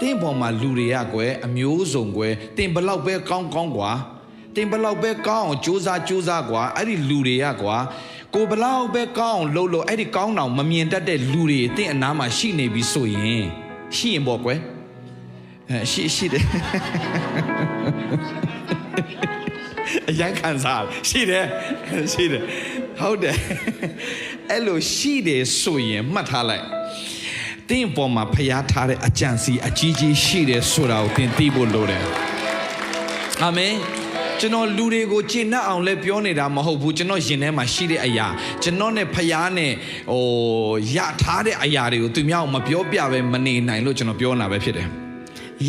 တင်းပေါ်မှာလူတွေကကွယ်အမျိုးစုံကွယ်တင်ဘလောက်ပဲကောင်းကောင်းကွာတင်ဘလောက်ပဲကောင်းအောင်စူးစမ်းစူးစမ်းကွာအဲ့ဒီလူတွေကကွာကိုဘလောက်ပဲကောင်းအောင်လှုပ်လို့အဲ့ဒီကောင်းအောင်မမြင်တတ်တဲ့လူတွေတင့်အနားမှာရှိနေပြီဆိုရင်ရှိရင်ပေါ့ကွယ်အဲရှိရှိတယ်အရန်ခံစားရှိတယ်ရှိတယ်ဟုတ်တယ်အဲ့လိုရှိတယ်ဆိုရင်မှတ်ထားလိုက် တင်းပေါ်မှာဖျားထားတဲ့အကြံစီအကြီးကြီးရှိတယ်ဆိုတာကိုသင်သိဖို့လိုတယ်အာမင်ကျွန်တော်လူတွေကိုကျင့်နှံ့အောင်လဲပြောနေတာမဟုတ်ဘူးကျွန်တော်ရင်ထဲမှာရှိတဲ့အရာကျွန်တော်နဲ့ဖျားနဲ့ဟိုရထားတဲ့အရာတွေကိုသူများမပြောပြပဲမနေနိုင်လို့ကျွန်တော်ပြောနေတာပဲဖြစ်တယ်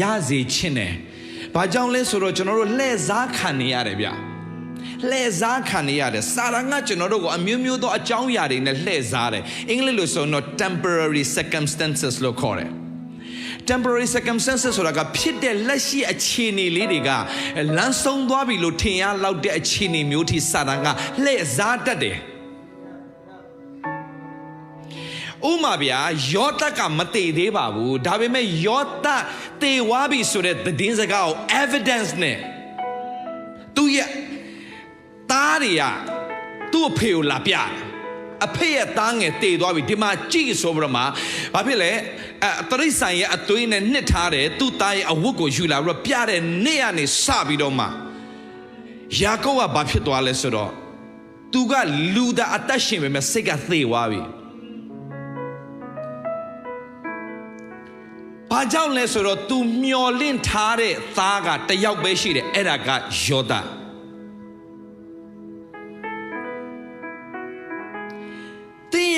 ရစေချင်းတယ်ဘာကြောင့်လဲဆိုတော့ကျွန်တော်တို့လှည့်စားခံနေရတယ်ဗျ လှည့်စားခံနေရတယ်စာရငါကျွန်တော်တို့ကိုအမျိုးမျိုးသောအကြောင်းအရာတွေနဲ့လှည့်စားတယ်အင်္ဂလိပ်လိုဆိုရင်တော့ temporary circumstances လို့ခေါ်တယ် temporary circumstances ဆိုတာကဖြစ်တဲ့လက်ရှိအခြေအနေလေးတွေကလမ်းဆုံးသွားပြီလို့ထင်ရလောက်တဲ့အခြေအနေမျိုးထိစာတန်ကလှည့်စားတတ်တယ်ဥမာဗျာယောသကမတည်သေးပါဘူးဒါပေမဲ့ယောသတည်ဝါပြီဆိုတဲ့သတင်းစကားကို evidence နဲ့သူ့ရဲ့ သားတွေကသူ့အဖေကိုလာပြတယ်အဖေရဲ့သားငယ်တည်သွားပြီဒီမှာကြည့်ဆိုပြီးတော့မှဘာဖြစ်လဲအဲတရိษံရဲ့အသွေးနဲ့နှစ်ထားတယ်သူ့သားရဲ့အဝတ်ကိုယူလာပြီးတော့ပြတဲ့နေ့ကနေစပြီးတော့မှယာကုပ်ကဘာဖြစ်သွားလဲဆိုတော့သူကလူသားအသက်ရှင်ပေမဲ့စိတ်ကသေသွားပြီဘာကြောင့်လဲဆိုတော့ तू မျော်လင့်ထားတဲ့သားကတယောက်ပဲရှိတယ်အဲ့ဒါကယောသ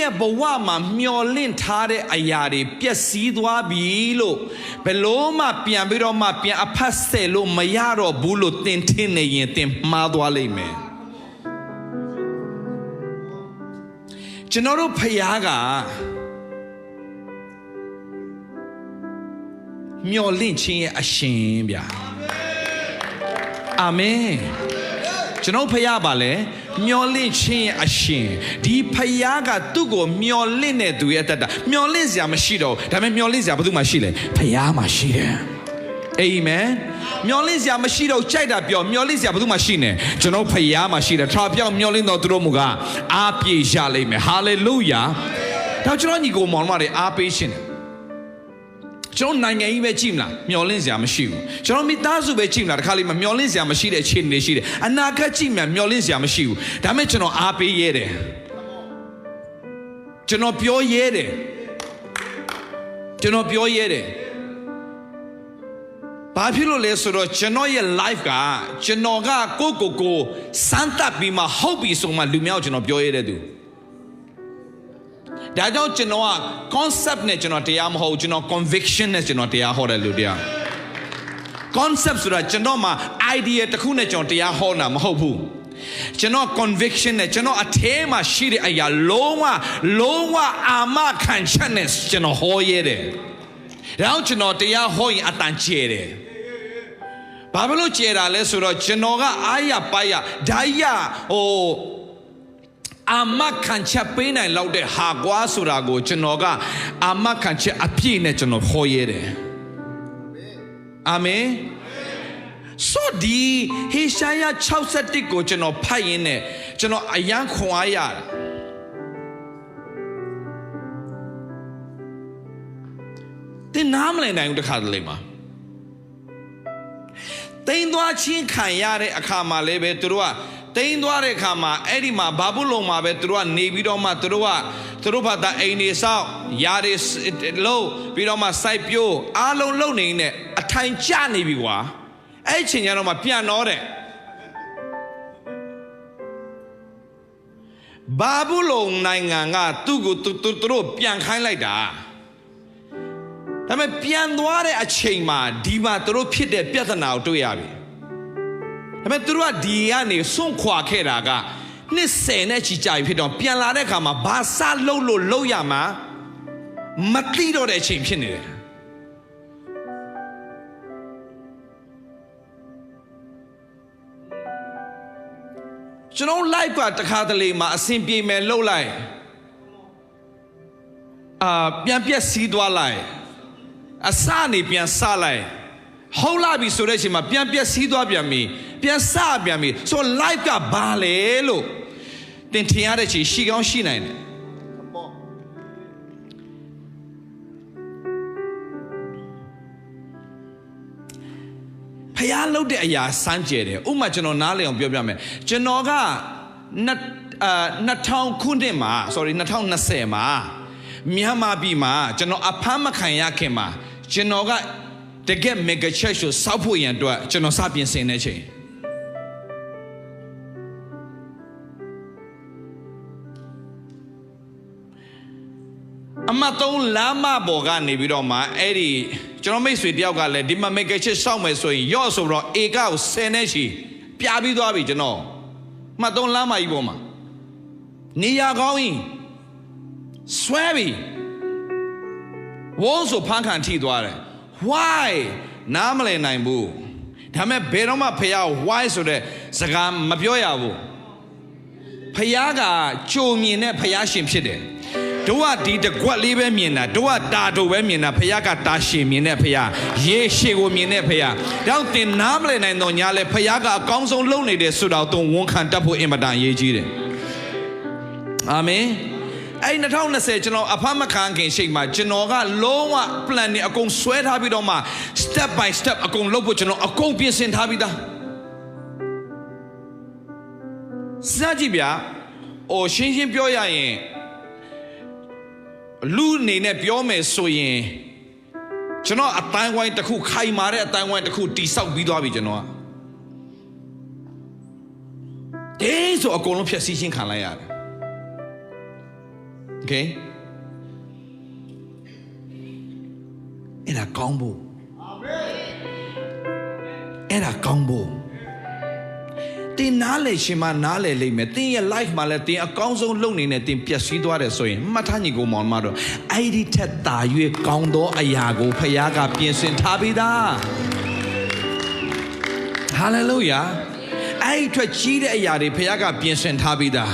ရဲ့ဘဝမှာမျောလင့်ထားတဲ့အရာတွေပျက်စီးသွားပြီလို့ဘယ်လို့မှပြန်ပြီးတော့မှပြန်အဖတ်ဆယ်လို့မရတော့ဘူးလို့တင်ထင်နေရင်တင်မှားသွားလိမ့်မယ်ကျွန်တော်တို့ဖခင်ကမျောလင့်ခြင်းရဲ့အရှင်ဗျာအာမင် ကျွန်တော်ဖះပါလဲမျောလင့်ခြင်းရဲ့အရှင်ဒီဖះကသူ့ကိုမျောလင့်တဲ့သူရဲ့အတ္တမျောလင့်စရာမရှိတော့ဘူးဒါပေမဲ့မျောလင့်စရာဘာသူမှရှိလဲဖះမှာရှိတယ်အာမင်မျောလင့်စရာမရှိတော့ကြိုက်တာပြောမျောလင့်စရာဘာသူမှရှိနေကျွန်တော်ဖះမှာရှိတယ်ထာပြောင်းမျောလင့်တော်သူတို့မူကအားပြေရလိမ့်မယ်ဟာလေလုယာတော့ကျွန်တော်ညီကိုမောင်မတွေအားပေးရှင်တယ် ကျွန်တော်နိုင်ငံကြီးပဲကြည့်မလားမျောလင့်စရာမရှိဘူးကျွန်တော်မိသားစုပဲကြည့်မလားတခါလေးမမျောလင့်စရာမရှိတဲ့အခြေအနေတွေရှိတယ်အနာဂတ်ကြည့်မှမျောလင့်စရာမရှိဘူးဒါမဲ့ကျွန်တော်အားပေးရဲတယ်ကျွန်တော်ပြောရဲတယ်ကျွန်တော်ပြောရဲတယ်ဘာဖြစ်လို့လဲဆိုတော့ကျွန်တော်ရဲ့ life ကကျွန်တော်ကကိုယ့်ကိုယ်ကိုစမ်းသပ်ပြီးမှဟုတ်ပြီဆိုမှလူမျိုးကိုကျွန်တော်ပြောရတဲ့သူ ဒါကြောင့်ကျွန်တော်က concept နဲ့ကျွန်တော်တရားမဟုတ်ဘူးကျွန်တော် conviction နဲ့ကျွန်တော်တရားဟောတယ်လူတရား concept ဆိုတာကျွန်တော်မှာ idea တစ်ခုနဲ့ကျွန်တော်တရားဟောတာမဟုတ်ဘူးကျွန်တော် conviction နဲ့ကျွန်တော်အထဲမှာရှိတဲ့အရာလုံးဝလုံးဝအာမခံချက်နဲ့ကျွန်တော်ဟောရဲတယ်။ဒါကြောင့်ကျွန်တော်တရားဟောရင်အတန်ကျဲတယ်။ဘာဖြစ်လို့ကျဲတာလဲဆိုတော့ကျွန်တော်ကအာရပါရဓာရဟို အာမခံချက်ပေးနိုင်လောက်တဲ့ဟာကွာဆိုတာကိုကျွန်တော်ကအာမခံချက်အပြည့်နဲ့ကျွန်တော်ဟောရဲတယ်။အာမင်။ဆိုဒီဟေရှာယ61ကိုကျွန်တော်ဖတ်ရင်းနဲ့ကျွန်တော်အယံခွန်အားရတယ်။တင်နားမလည်နိုင်ဘူးတခါတလေမှာတိမ်သွားချင်းခံရတဲ့အခါမှာလည်းပဲသူတို့က တိမ်သွားတဲ့အခါမှာအဲ့ဒီမှာဘာဘူးလုံမှာပဲသူတို့ကနေပြီးတော့မှသူတို့ကသူတို့ဘာသာအိမ်နေဆောက်ယားတွေလုံးပြီးတော့မှစိုက်ပြိုးအားလုံးလုံနေနေအထိုင်ကျနေပြီကွာအဲ့ချိန်ကျတော့မှပြန်တော့တဲ့ဘာဘူးလုံနိုင်ငံကသူ့ကိုသူသူတို့ပြန်ခိုင်းလိုက်တာဒါပေမဲ့ပြန်သွားတဲ့အချိန်မှာဒီမှာသူတို့ဖြစ်တဲ့ပြဿနာကိုတွေ့ရပြီ ဒါပေမဲ့သူတို့ကဒီကနေစွန့်ခွာခဲ့တာကနှစ်ဆယ်နဲ့ချီကြာပြီဖြစ်တော့ပြန်လာတဲ့အခါမှာဘာစလုံးလို့လုံးရမှာမသိတော့တဲ့အချိန်ဖြစ်နေတယ်ကျွန်တော် live ကတခါတလေမှာအဆင်ပြေမယ်လှုပ်လိုက်အာပြန်ပြက်စီးသွားလိုက်အစနေပြန်စလိုက် ဟုတ်လာပြီဆိုတဲ့အချိန်မှာပြန်ပြက်စီးသွားပြန်ပြီပြန်စပြန်ပြီဆို life ကဘာလဲလို့သင်ထင်ရတဲ့ချိန်ရှိကောင်းရှိနိုင်တယ်ဖျားလုတ်တဲ့အရာစမ်းကြယ်တယ်ဥပမာကျွန်တော်နားလည်အောင်ပြောပြမယ်ကျွန်တော်ကနှစ်အာ2000ခုနှစ်မှာ sorry 2020မှာမြန်မာပြည်မှာကျွန်တော်အဖမ်းမခံရခင်မှာကျွန်တော်က တကက် mega church ကိုစောက်ဖို့ရန်အတွက်ကျွန်တော်စပြင်ဆင်နေချိန်အမတ်သုံးလမ်းမပေါ်ကနေပြီးတော့မှအဲ့ဒီကျွန်တော်မိတ်ဆွေတယောက်ကလည်းဒီမှာ mega church စောက်မယ်ဆိုရင်ရော့ဆိုတော့ဧကကို10နဲ့ချီပြပြီးသွားပြီကျွန်တော်အမတ်သုံးလမ်းမကြီးပေါ်မှာနေရာကောင်းရင်ဆွဲပြီဝုန်းဆိုဖန်ခံထိသွားတယ် why နားမလည်နိုင်ဘူးဒါပေမဲ့ဘယ်တော့မှဖះ why ဆိုတဲ့စကားမပြောရဘူးဖះကကြုံမြင်တဲ့ဖះရှင်ဖြစ်တယ်တို့ကဒီတကွက်လေးပဲမြင်တာတို့ကတာတို့ပဲမြင်တာဖះကတာရှင်မြင်တဲ့ဖះရေရှည်ကိုမြင်တဲ့ဖះတောင်းတင်နားမလည်နိုင်တော့ညာလဲဖះကအကောင်းဆုံးလုပ်နေတယ်ဆိုတော့သူဝန်ခံတတ်ဖို့အင်မတန်အရေးကြီးတယ်အာမင် အဲ့2020ကျွန်တော်အဖမခံခင်ရှိတ်မှာကျွန်တော်ကလုံးဝ plan နေအကုန်ဆွဲထားပြီးတော့မှ step by step အကုန်လုပ်ဖို့ကျွန်တော်အကုန်ပြင်ဆင်ထားပြီးသားစကြည့်ဗျာ။အိုရှင်းရှင်းပြောရရင်လူအနေနဲ့ပြောမယ်ဆိုရင်ကျွန်တော်အတိုင်းဝိုင်းတစ်ခုခိုင်မာတဲ့အတိုင်းဝိုင်းတစ်ခုတိဆောက်ပြီးသွားပြီကျွန်တော်က။အေးဆိုအကုန်လုံးဖြည့်ဆည်းချင်းခံလိုက်ရတယ်။ Okay အဲ့ဒါကောင်းဖို့အဲ့ဒါကောင်းဖို့တင်နားလေရှင်မနားလေလိမ့်မယ်တင်ရဲ့ life မှာလည်းတင်အကောင်းဆုံးလုပ်နေနဲ့တင်ပျက်စီးသွားတယ်ဆိုရင်မှတ်ထားညီကိုမောင်မတော်အဲ့ဒီထက်တာ၍ကောင်းသောအရာကိုဖခင်ကပြင်ဆင်ထားပြီးသား hallelujah အဲ့ဒီအတွက်ကြီးတဲ့အရာတွေဖခင်ကပြင်ဆင်ထားပြီးသား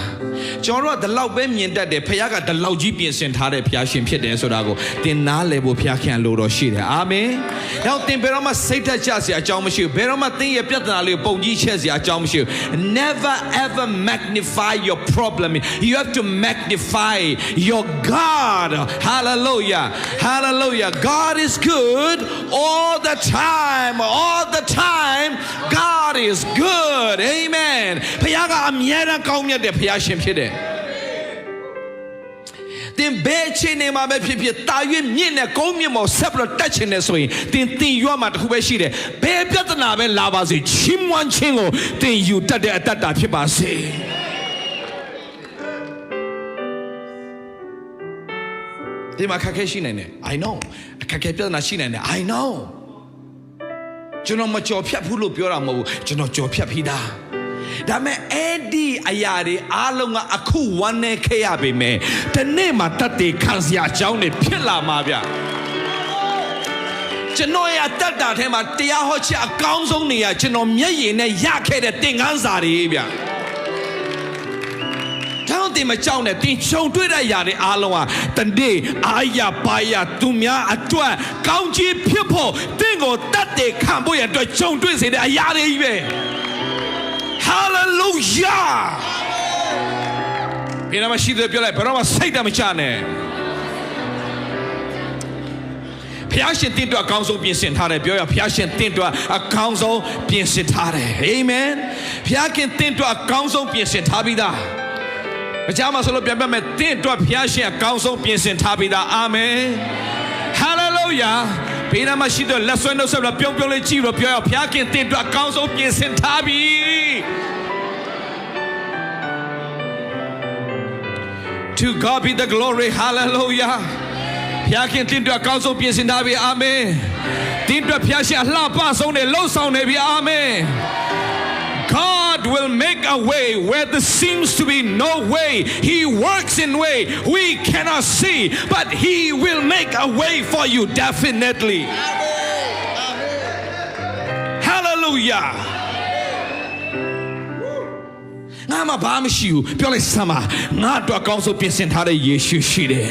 ကျွန်တော်တို့ကဒီလောက်ပဲမြင်တတ်တယ်ဖခင်ကဒီလောက်ကြီးပြင်ဆင်ထားတဲ့ဖခင်ရှင်ဖြစ်တယ်ဆိုတာကိုတင်နားလည်ဖို့ဖခင်ခင်လို့တော့ရှိတယ်အာမင်။နောက်တင်ဘယ်တော့မှစိတ်သက်ကြစရာအကြောင်းမရှိဘူး။ဘယ်တော့မှသင်ရဲ့ပြဿနာလေးကိုပုံကြီးချက်စရာအကြောင်းမရှိဘူး။ Never ever magnify your problem. You have to magnify your God. Hallelujah. Hallelujah. God is good all the time. All the time. God is good. Amen. ဖခင်ကအမြဲတမ်းကောင်းမြတ်တဲ့ဖခင်ရှင်ဖြစ်တယ်။တင်ဘဲချင်းနေမှာပဲဖြစ်ဖြစ်တာ၍မြင့်နဲ့ကုန်းမြင့်မော်ဆက်ပြီးတော့တက်ချင်တယ်ဆိုရင်တင်တင်ရွမှာတစ်ခုပဲရှိတယ်ဘယ်ပြဿနာပဲလာပါစေချီးမွမ်းခြင်းကိုတင်ယူတတ်တဲ့အတ္တတာဖြစ်ပါစေ ဒီမှာခက်ခဲရှိနိုင်တယ် I know အခက်ခဲပြဿနာရှိနိုင်တယ် I know ကျွန်တော်မကြော်ဖြတ်ဘူးလို့ပြောတာမဟုတ်ဘူးကျွန်တော်ကြော်ဖြတ်ပြီးသားဒါမဲ့အဲ့ဒီအရာတွေအားလုံးကအခုဝမ်းနေခဲ့ရပေမဲ့ဒီနေ့မှာတတ်တည်ခံစရာအကြောင်းတွေဖြစ်လာမှာဗျကျွန်တော်ရဲ့အတ္တတာထဲမှာတရားဟောချက်အကောင်းဆုံးနေရကျွန်တော်မျက်ရည်နဲ့ရခဲ့တဲ့သင်ခန်းစာတွေဗျ တောင်းတင်မကြောက်နဲ့တင်ချုံတွေ့တဲ့ຢာတွေအားလုံးဟာတနေ့အာရပါရသူများအတွက်ကောင်းချီးဖြစ်ဖို့တင့်ကိုတတ်တယ်ခံဖို့ရအတွက်ဂျုံတွေ့စေတဲ့အရာတွေကြီးပဲ Hallelujah ဘယ်မှာရှိတယ်ပြောလိုက်ဘယ်တော့မှစိတ်တမချနဲ့ဖျားရှင်တင့်အတွက်အကောင်းဆုံးပြင်ဆင်ထားတယ်ပြောရဖျားရှင်တင့်အတွက်အကောင်းဆုံးပြင်ဆင်ထားတယ်အာမင်ဖျားခင်တင့်အတွက်အကောင်းဆုံးပြင်ဆင်ထားပြီးသား မကြမ်းမဆိုလို့ပြန်ပြမယ်တင့်အတွက်ဖျားရှင်အကောင်းဆုံးပြင်ဆင်ထားပြီးသားအာမင်ဟာလေလုယာဘေးနားမှာရှိတဲ့လက်ဆွဲနှုတ်ဆက်ပြီးပြုံးပြုံးလေးကြည့်လို့ပြောရဖျားခင်တင့်အတွက်အကောင်းဆုံးပြင်ဆင်ထားပြီ To God be the glory. Hallelujah. ဖျားခင်တင်အတွက်အကောင်းဆုံးပြင်ဆင်ထားပြီအာမင်တင်အတွက်ဖျားရှင်အလှပဆုံးနဲ့လှုပ်ဆောင်နေပြီအာမင် God will make a way where there seems to be no way. He works in way we cannot see, but He will make a way for you definitely. Hallelujah. ငါမှဘာမှမရှိဘူးပြောလိုက်စမ်းပါငါအတွက်အကောင်းဆုံးပြင်ဆင်ထားတဲ့ယေရှုရှိတယ်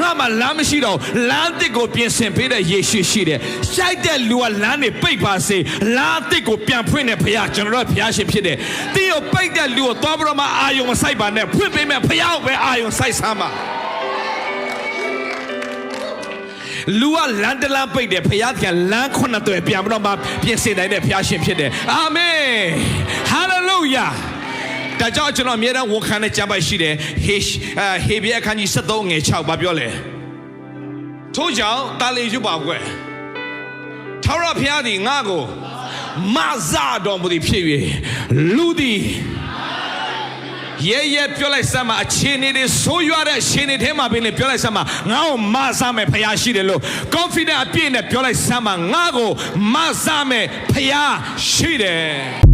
ငါမှလမ်းမရှိတော့ဘူးလမ်းတစ်ကိုပြင်ဆင်ပေးတဲ့ယေရှုရှိတယ်ရှိုက်တဲ့လူကလမ်းတွေပိတ်ပါစေလမ်းတစ်ကိုပြန်ဖွင့်တဲ့ဘုရားကျွန်တော်တို့ဘုရားရှင်ဖြစ်တယ်တင်းကိုပိတ်တဲ့လူကိုသွားပြီးတော့မှအာယုံမဆိုင်ပါနဲ့ဖွင့်ပေးမယ်ဘုရားကိုပဲအာယုံဆိုင်ဆမ်းပါလူကလမ်းတလမ်းပိတ်တယ်ဖခင်ကလမ်းခုနှစ်သွယ်ပြန်ပြီးတော့မှပြင်ဆင်နိုင်တဲ့ဖခင်ရှင်ဖြစ်တယ်အာမင်ဟာလေလုယာ ဒါကြောင့်ကျွန်တော်အမြဲတမ်းဝန်ခံတဲ့ကြံပိုက်ရှိတယ်ဟေရှအာဟေဘရဲအခန်းကြီး73ငယ်6ဘာပြောလဲထို့ကြောင့်တာလီယူပါကွယ်ထာဝရဘုရားသည်ငါ့ကိုမဇတော်မူသည်ဖြစ်၍လူသည်ရဲရဲပြောလိုက်စမ်းမှာအခြေအနေတွေဆိုးရွားတဲ့အခြေအနေထဲမှာပင်လေပြောလိုက်စမ်းမှာငါ့ကိုမဆမ်းမယ်ဖရားရှိတယ်လို့ confident အပြည့်နဲ့ပြောလိုက်စမ်းမှာငါ့ကိုမဆမ်းမယ်ဖရားရှိတယ်